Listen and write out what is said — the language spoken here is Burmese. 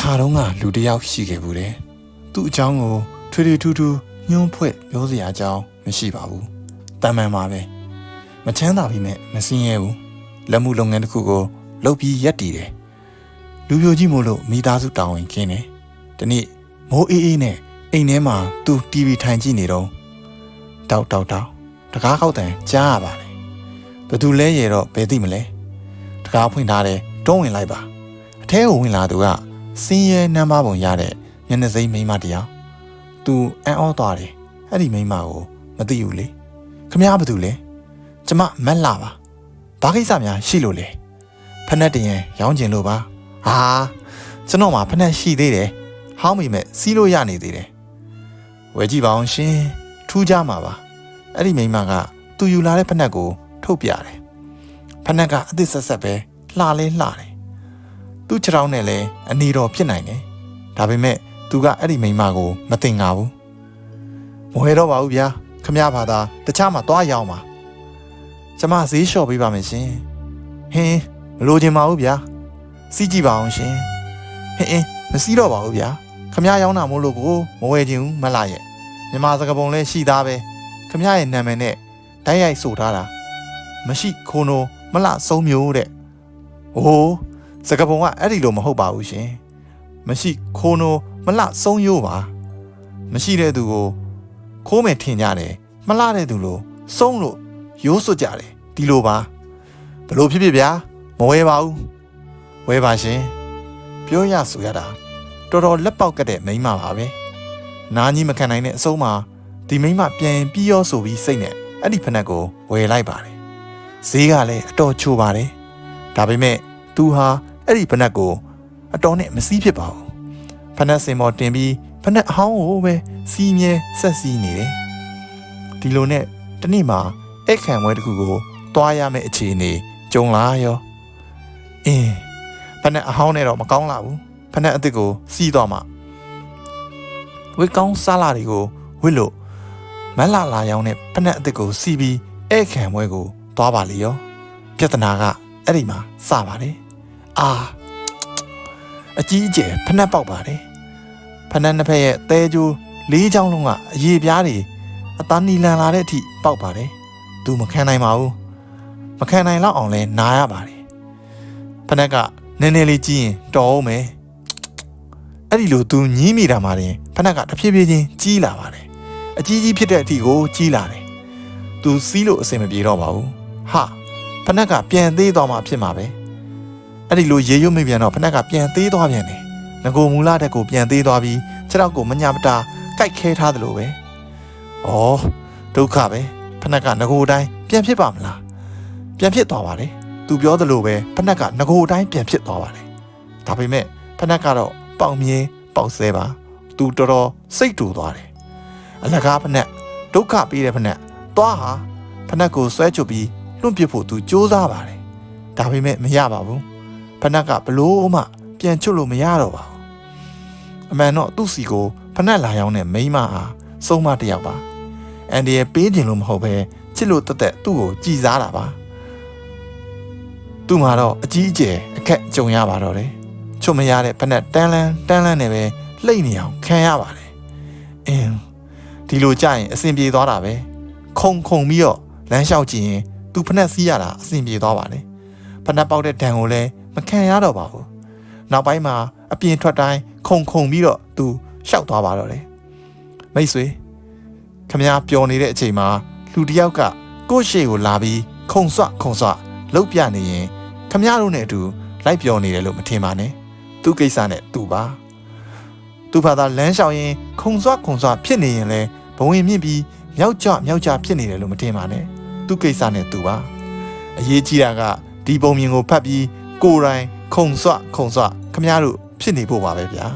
ခါတုန်းကလူတစ်ယောက်ရှိခဲ့ဘူးတယ်သူ့အကြောင်းကိုထွေထွေထူးထူးညှိုးဖွဲ့ပြောစရာအကြောင်းမရှိပါဘူးတန်မှန်ပါပဲမချမ်းသာပြီးမဲ့မစင်းရဲဘူးလက်မှုလုပ်ငန်းတစ်ခုကိုလုပ်ပြီးရက်တည်တယ်လူပြိုကြီးမို့လို့မိသားစုတာဝန်ခင်းတယ်ဒီနေ့မိုးအေးအေးနဲ့အိမ်ထဲမှာသူ TV ထိုင်ကြည့်နေတော့တောက်တောက်တောက်တကားခောက်တန်ကြားရပါတယ်ဘသူလဲရတော့ဘယ်သိမလဲတကားဖွင့်ထားတယ်တွန်းဝင်လိုက်ပါအထဲကိုဝင်လာသူက စင်းရဲနံပါတ်ပုံရတဲ့မျက်နှာစိမ်းမိန်းမတစ်ယောက်သူအံ့ဩသွားတယ်အဲ့ဒီမိန်းမကိုမသိဘူးလေခမည်းဘာတူလဲကျမမက်လာပါဘာကိစ္စများရှိလို့လဲဖက်နဲ့တရင်ရောင်းကျင်လို့ပါဟာကျွန်တော်မှာဖက်နဲ့ရှိသေးတယ်ဟောင်းမိမဲ့စီးလို့ရနေသေးတယ်ဝယ်ကြည့်ပါအောင်ရှင်ထူးကြမှာပါအဲ့ဒီမိန်းမကသူယူလာတဲ့ဖက်နဲ့ကိုထုတ်ပြတယ်ဖက်နဲ့ကအသစ်ဆက်ဆက်ပဲလှလဲလှတယ် သူ့ခြေထောက်နဲ့လည်းအနေတော်ဖြစ်နိုင်တယ်ဒါပေမဲ့သူကအဲ့ဒီမိန်းမကိုမတင်ငါဘူးမဝဲတော့ပါဘူးဗျာခမရဘာသာတခြားမှာသွားရအောင်ပါကျမဈေးလျှော့ပေးပါမယ်ရှင်ဟင်းမလိုချင်ပါဘူးဗျာစီးကြည့်ပါအောင်ရှင်ဟင်းအင်းမစီးတော့ပါဘူးဗျာခမရရောင်းတာမို့လို့ကိုမဝဲချင်ဘူးမလားရဲ့မြန်မာစကားပုံလဲရှိသားပဲခမရရဲ့နာမည်နဲ့ဓာတ်ရိုက်ဆိုထားတာမရှိခိုးနိုမလှဆုံးမျိုးတဲ့ဟိုး စကားပုံကအဲ့ဒီလိုမဟုတ်ပါဘူးရှင်မရှိခိုးနိုမလှဆုံးရိုးပါမရှိတဲ့သူကိုခိုးမယ်ထင်ကြတယ်မလှတဲ့သူလို့ဆုံးလို့ရိုးစွတ်ကြတယ်ဒီလိုပါဘလို့ဖြစ်ဖြစ်ဗျာမဝဲပါဘူးဝဲပါရှင်ပြောရဆိုရတာတော်တော်လက်ပေါက်ကတဲ့မိန်းမပါပဲနာကြီးမခံနိုင်တဲ့အဆုံးမှာဒီမိန်းမပြန်ပြီးရောဆိုပြီးစိတ်နဲ့အဲ့ဒီဖက်နှက်ကိုဝယ်လိုက်ပါတယ်ဈေးကလည်းအတော်ချိုပါတယ်ဒါပေမဲ့သူဟာ အဲ့ဒီဖက်နှက်ကိုအတော်နဲ့မစည်းဖြစ်ပါဘူးဖက်နှက်စင်ပေါ်တင်ပြီးဖက်နှက်အဟောင်းကိုပဲစီးမြဲဆက်စီးနေတယ်ဒီလိုနဲ့တနေ့မှာအဲ့ခံပွဲတစ်ခုကိုတွားရမယ့်အခြေအနေကြုံလာရောအင်းဖက်နှက်အဟောင်းနဲ့တော့မကောင်းလာဘူးဖက်နှက်အစ်စ်ကိုစီးတော့မှဝေကောင်းစားလာတွေကိုဝစ်လို့မက်လာလာရောင်းနဲ့ဖက်နှက်အစ်စ်ကိုစီးပြီးအဲ့ခံပွဲကိုသွားပါလေရောပြဿနာကအဲ့ဒီမှာစပါတယ် အာအကြီးအကျယ်ဖက်နှက်ပေါက်ပါတယ်ဖက်နှက်နှစ်ဖက်ရဲ့သဲကြိုးလေးချောင်းလုံးကအရေပြားတွေအသားနီလန်လာတဲ့အထိပေါက်ပါတယ်သူမခံနိုင်ပါဘူးမခံနိုင်တော့အောင်လဲနားရပါတယ်ဖက်နှက်ကနည်းနည်းလေးကြီးရင်တော်အောင်မယ်အဲ့ဒီလိုသူညင်းမိတာမှရင်ဖက်နှက်ကတဖြည်းဖြည်းချင်းကြီးလာပါတယ်အကြီးကြီးဖြစ်တဲ့အထိကိုကြီးလာတယ်သူစီးလို့အဆင်မပြေတော့ပါဘူးဟာဖက်နှက်ကပြန်သေးသွားမှဖြစ်မှာပဲ အဲ့ဒီလိုရေရွတ်မိပြန်တော့ဖက်နှက်ကပြန်သေးသွားပြန်တယ်ငကိုမူလာတဲ့ကိုပြန်သေးသွားပြီးခြေထောက်ကိုမညာမတာကိုက်ခဲထားသလိုပဲဩဒုက္ခပဲဖက်နှက်ကငကိုတိုင်းပြန်ဖြစ်ပါမလားပြန်ဖြစ်သွားပါတယ်သူပြောသလိုပဲဖက်နှက်ကငကိုတိုင်းပြန်ဖြစ်သွားပါတယ်ဒါပေမဲ့ဖက်နှက်ကတော့ပေါင်မြင်းပေါက်ဆဲပါသူတော်တော်စိတ်တူသွားတယ်အလကားဖက်နှက်ဒုက္ခပေးတဲ့ဖက်နှက်သွားဟာဖက်နှက်ကိုဆွဲချုပ်ပြီးလွန့်ပစ်ဖို့သူစူးစမ်းပါတယ်ဒါပေမဲ့မရပါဘူး ဖက်နှက်ကဘလို့မှပြန်ချွတ်လို့မရတော့ပါဘူးအမှန်တော့သူ့စီကိုဖက်နှက်လာရောက်တဲ့မိန်းမဟာစုံမတစ်ယောက်ပါအန်ဒီရဲ့ပေးခြင်းလို့မဟုတ်ပဲချစ်လို့တက်တက်သူ့ကိုကြည်စားတာပါသူ့မှာတော့အကြီးအကျယ်အခက်ကြုံရပါတော့တယ်ချွတ်မရတဲ့ဖက်နှက်တန်းလန်းတန်းလန်းနဲ့ပဲလှိမ့်နေအောင်ခံရပါတယ်အင်းဒီလိုကြရင်အဆင်ပြေသွားတာပဲခုံခုံပြီးတော့လမ်းလျှောက်ကြည့်ရင်သူဖက်နှက်စီးရတာအဆင်ပြေသွားပါတယ်ဖက်နှက်ပေါက်တဲ့ဒဏ်ကိုလည်း မခံရတော့ပါဘူးနောက်ပိုင်းမှာအပြင်ထွက်တိုင်းခုံခုံပြီးတော့သူရှောက်သွားပါတော့တယ်မိတ်ဆွေခမ ्या ပျော်နေတဲ့အချိန်မှာလူတစ်ယောက်ကကိုယ့်ရှေ့ကိုလာပြီးခုံဆွခုံဆွလှုပ်ပြနေရင်ခမ ्या တို့နဲ့အတူလိုက်ပျော်နေတယ်လို့မထင်ပါနဲ့သူ့ကိစ္စနဲ့သူ့ပါသူ့ဘာသာလမ်းလျှောက်ရင်ခုံဆွခုံဆွဖြစ်နေရင်လဲဘဝင်မြင့်ပြီးမြောက်ကြမြောက်ကြဖြစ်နေတယ်လို့မထင်ပါနဲ့သူ့ကိစ္စနဲ့သူ့ပါအရေးကြီးတာကဒီပုံမြင်ကိုဖတ်ပြီး ကိုယ်တိုင်ခုံဆွခုံဆွခမ ्या တို့ဖြစ်နေဖို့ပါပဲဗျာ